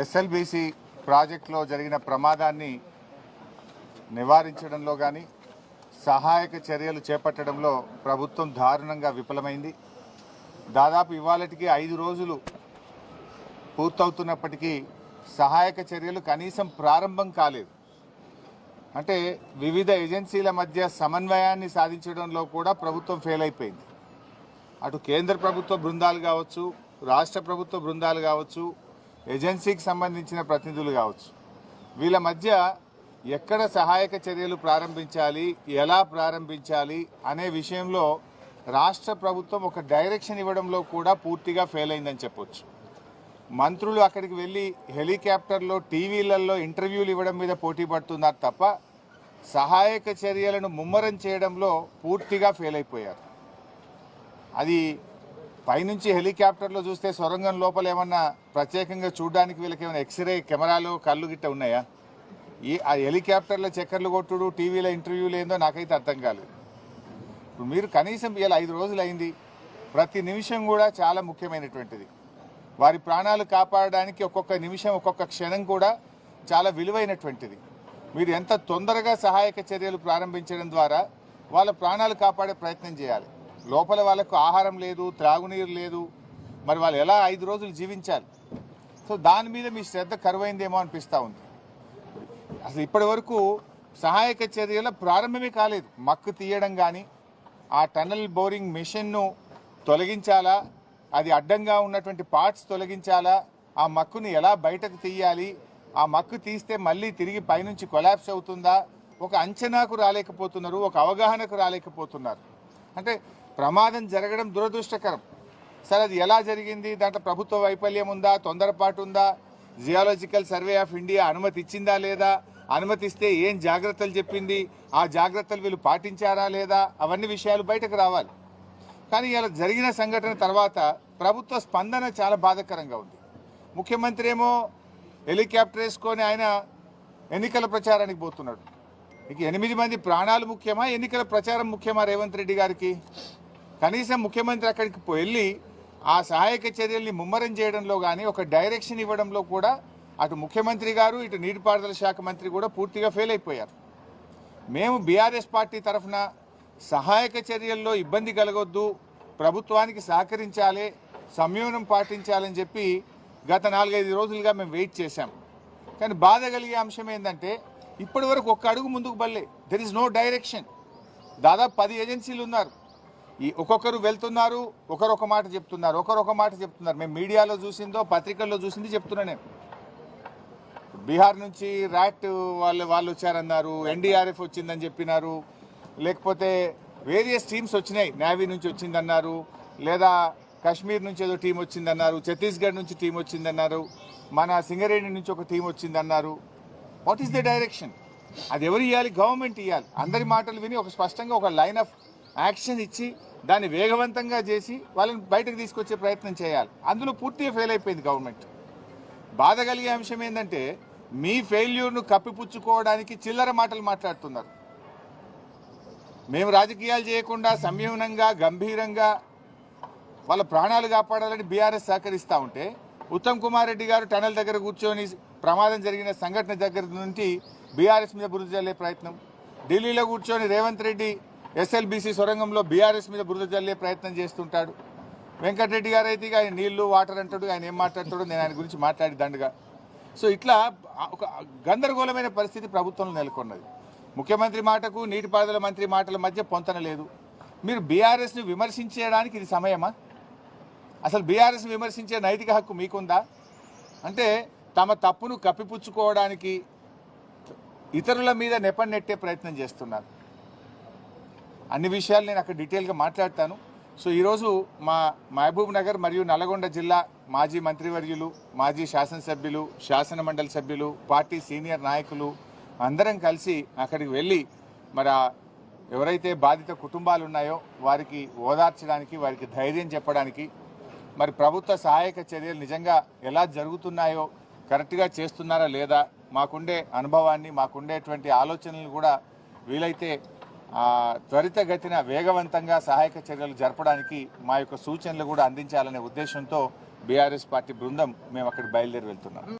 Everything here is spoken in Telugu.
ఎస్ఎల్బిసి ప్రాజెక్టులో జరిగిన ప్రమాదాన్ని నివారించడంలో కానీ సహాయక చర్యలు చేపట్టడంలో ప్రభుత్వం దారుణంగా విఫలమైంది. దాదాపు ఇవాళటికి ఐదు రోజులు పూర్తవుతున్నప్పటికీ సహాయక చర్యలు కనీసం ప్రారంభం కాలేదు. అంటే వివిధ ఏజెన్సీల మధ్య సమన్వయాన్ని సాధించడంలో కూడా ప్రభుత్వం ఫెయిల్ అయిపోయింది. అటు కేంద్ర ప్రభుత్వ బృందాలు కావచ్చు రాష్ట్ర ప్రభుత్వ బృందాలు కావచ్చు ఏజెన్సీకి సంబంధించిన ప్రతినిధులు కావచ్చు. వీళ్ళ మధ్య ఎక్కడ సహాయక చర్యలు ప్రారంభించాలి ఎలా ప్రారంభించాలి అనే విషయంలో రాష్ట్ర ప్రభుత్వం ఒక డైరెక్షన్ ఇవ్వడంలో కూడా పూర్తిగా ఫెయిల్ అయిందని చెప్పొచ్చు. మంత్రులు అక్కడికి వెళ్ళి హెలికాప్టర్లో టీవీలలో ఇంటర్వ్యూలు ఇవ్వడం మీద పోటీ పడుతున్నారు తప్ప సహాయక చర్యలను ముమ్మరం చేయడంలో పూర్తిగా ఫెయిల్ అయిపోయారు. అది పైనుంచి హెలికాప్టర్లో చూస్తే సొరంగం లోపల ఏమన్నా ప్రత్యేకంగా చూడడానికి వీళ్ళకి ఏమైనా ఎక్స్రే కెమెరాలు కళ్ళు గిట్ట ఉన్నాయా? ఈ ఆ హెలికాప్టర్ల చక్కర్లు కొట్టుడు టీవీలో ఇంటర్వ్యూలు ఏందో నాకైతే అర్థం కాలేదు. ఇప్పుడు మీరు కనీసం ఇలా ఐదు రోజులు అయింది. ప్రతి నిమిషం కూడా చాలా ముఖ్యమైనటువంటిది. వారి ప్రాణాలు కాపాడడానికి ఒక్కొక్క నిమిషం ఒక్కొక్క క్షణం కూడా చాలా విలువైనటువంటిది. మీరు ఎంత తొందరగా సహాయక చర్యలు ప్రారంభించడం ద్వారా వాళ్ళ ప్రాణాలు కాపాడే ప్రయత్నం చేయాలి. లోపల వాళ్ళకు ఆహారం లేదు త్రాగునీరు లేదు. మరి వాళ్ళు ఎలా ఐదు రోజులు జీవించాలి? సో దాని మీద మీ శ్రద్ధ కరువైందేమో అనిపిస్తూ ఉంది. అసలు ఇప్పటి వరకు సహాయక చర్యల ప్రారంభమే కాలేదు. మక్కు తీయడం కానీ ఆ టనల్ బోరింగ్ మిషన్ను తొలగించాలా? అది అడ్డంగా ఉన్నటువంటి పార్ట్స్ తొలగించాలా? ఆ మక్కుని ఎలా బయటకు తీయాలి? ఆ మక్కు తీస్తే మళ్ళీ తిరిగి పైనుంచి కొలాప్స్ అవుతుందా? ఒక అంచనాకు రాలేకపోతున్నారు ఒక అవగాహనకు రాలేకపోతున్నారు. అంటే ప్రమాదం జరగడం దురదృష్టకరం. సరే అది ఎలా జరిగింది? దాంట్లో ప్రభుత్వ వైఫల్యం ఉందా? తొందరపాటు ఉందా? జియాలజికల్ సర్వే ఆఫ్ ఇండియా అనుమతి ఇచ్చిందా లేదా? అనుమతిస్తే ఏం జాగ్రత్తలు చెప్పింది? ఆ జాగ్రత్తలు వీళ్ళు పాటించారా లేదా? అవన్నీ విషయాలు బయటకు రావాలి. కానీ ఇలా జరిగిన సంఘటన తర్వాత ప్రభుత్వ స్పందన చాలా బాధాకరంగా ఉంది. ముఖ్యమంత్రి ఏమో హెలికాప్టర్ వేసుకొని ఆయన ఎన్నికల ప్రచారానికి పోతున్నాడు. ఇక ఎనిమిది మంది ప్రాణాలు ముఖ్యమా? ఎన్నికల ప్రచారం ముఖ్యమా రేవంత్ రెడ్డి గారికి? కనీసం ముఖ్యమంత్రి అక్కడికి వెళ్ళి ఆ సహాయక చర్యల్ని ముమ్మరం చేయడంలో కానీ ఒక డైరెక్షన్ ఇవ్వడంలో కూడా అటు ముఖ్యమంత్రి గారు ఇటు నీటిపారుదల శాఖ మంత్రి కూడా పూర్తిగా ఫెయిల్ అయిపోయారు. మేము బీఆర్ఎస్ పార్టీ తరఫున సహాయక చర్యల్లో ఇబ్బంది కలగొద్దు ప్రభుత్వానికి సహకరించాలి సంయమనం పాటించాలని చెప్పి గత నాలుగైదు రోజులుగా మేము వెయిట్ చేశాం. కానీ బాధ కలిగే అంశం ఏంటంటే ఇప్పటి వరకు ఒక్క అడుగు ముందుకు బల్లే దెర్ ఇస్ నో డైరెక్షన్ దాదాపు పది ఏజెన్సీలు ఉన్నారు. ఈ ఒక్కొక్కరు వెళ్తున్నారు ఒకరొక మాట చెప్తున్నారు ఒకరొక మాట చెప్తున్నారు. మేము మీడియాలో చూసిందో పత్రికల్లో చూసింది చెప్తున్నా నేను. బీహార్ నుంచి ర్యాట్ వాళ్ళు వాళ్ళు వచ్చారన్నారు ఎన్డీఆర్ఎఫ్ వచ్చిందని చెప్పినారు. లేకపోతే వేరియస్ టీమ్స్ వచ్చినాయి నేవీ నుంచి వచ్చిందన్నారు లేదా కాశ్మీర్ నుంచి ఏదో టీం వచ్చిందన్నారు ఛత్తీస్గఢ్ నుంచి టీం వచ్చిందన్నారు మన సింగరేణి నుంచి ఒక టీం వచ్చిందన్నారు. వాట్ ఈస్ ద డైరెక్షన్ అది ఎవరు ఇవ్వాలి గవర్నమెంట్ ఇవ్వాలి అందరి మాటలు విని ఒక స్పష్టంగా ఒక లైన్ ఆఫ్ యాక్షన్ ఇచ్చి దాన్ని వేగవంతంగా చేసి వాళ్ళని బయటకు తీసుకొచ్చే ప్రయత్నం చేయాలి. అందులో పూర్తిగా ఫెయిల్ అయిపోయింది గవర్నమెంట్ బాధ కలిగే అంశం ఏంటంటే మీ ఫెయిల్యూర్ను కప్పిపుచ్చుకోవడానికి చిల్లర మాటలు మాట్లాడుతున్నారు. మేము రాజకీయాలు చేయకుండా సంయమనంగా గంభీరంగా వాళ్ళ ప్రాణాలు కాపాడాలని బీఆర్ఎస్ సహకరిస్తూ ఉంటే ఉత్తమ్ కుమార్ రెడ్డి గారు టనల్ దగ్గర కూర్చొని ప్రమాదం జరిగిన సంఘటన దగ్గర నుంచి బీఆర్ఎస్ మీద బురుజల్లే ప్రయత్నం. ఢిల్లీలో కూర్చొని రేవంత్ రెడ్డి ఎస్ఎల్బీసీ సొరంగంలో బీఆర్ఎస్ మీద బురద జల్లే ప్రయత్నం చేస్తుంటాడు. వెంకటరెడ్డి గారు అయితే ఇక ఆయన నీళ్ళు వాటర్ అంటాడు ఆయన ఏం మాట్లాడతాడో నేను ఆయన గురించి మాట్లాడి దండగా. సో ఇట్లా ఒక గందరగోళమైన పరిస్థితి ప్రభుత్వంలో నెలకొన్నది. ముఖ్యమంత్రి మాటకు నీటిపారుదల మంత్రి మాటల మధ్య పొంతన లేదు. మీరు బీఆర్ఎస్ని విమర్శించడానికి ఇది సమయమా? అసలు బీఆర్ఎస్ విమర్శించే నైతిక హక్కు మీకుందా? అంటే తమ తప్పును కప్పిపుచ్చుకోవడానికి ఇతరుల మీద నెపం నెట్టే ప్రయత్నం చేస్తున్నారు. అన్ని విషయాలు నేను అక్కడ డీటెయిల్గా మాట్లాడతాను. సో ఈరోజు మా మహబూబ్ నగర్ మరియు నల్గొండ జిల్లా మాజీ మంత్రివర్యులు మాజీ శాసనసభ్యులు శాసన మండలి సభ్యులు పార్టీ సీనియర్ నాయకులు అందరం కలిసి అక్కడికి వెళ్ళి మరి ఎవరైతే బాధిత కుటుంబాలు ఉన్నాయో వారికి ఓదార్చడానికి వారికి ధైర్యం చెప్పడానికి మరి ప్రభుత్వ సహాయక చర్యలు నిజంగా ఎలా జరుగుతున్నాయో కరెక్ట్గా చేస్తున్నారా లేదా మాకుండే అనుభవాన్ని మాకుండేటువంటి ఆలోచనలు కూడా వీలైతే త్వరితగతిన వేగవంతంగా సహాయక చర్యలు జరపడానికి మా యొక్క సూచనలు కూడా అందించాలనే ఉద్దేశంతో బీఆర్ఎస్ పార్టీ బృందం మేము అక్కడ బయలుదేరి వెళ్తున్నాం.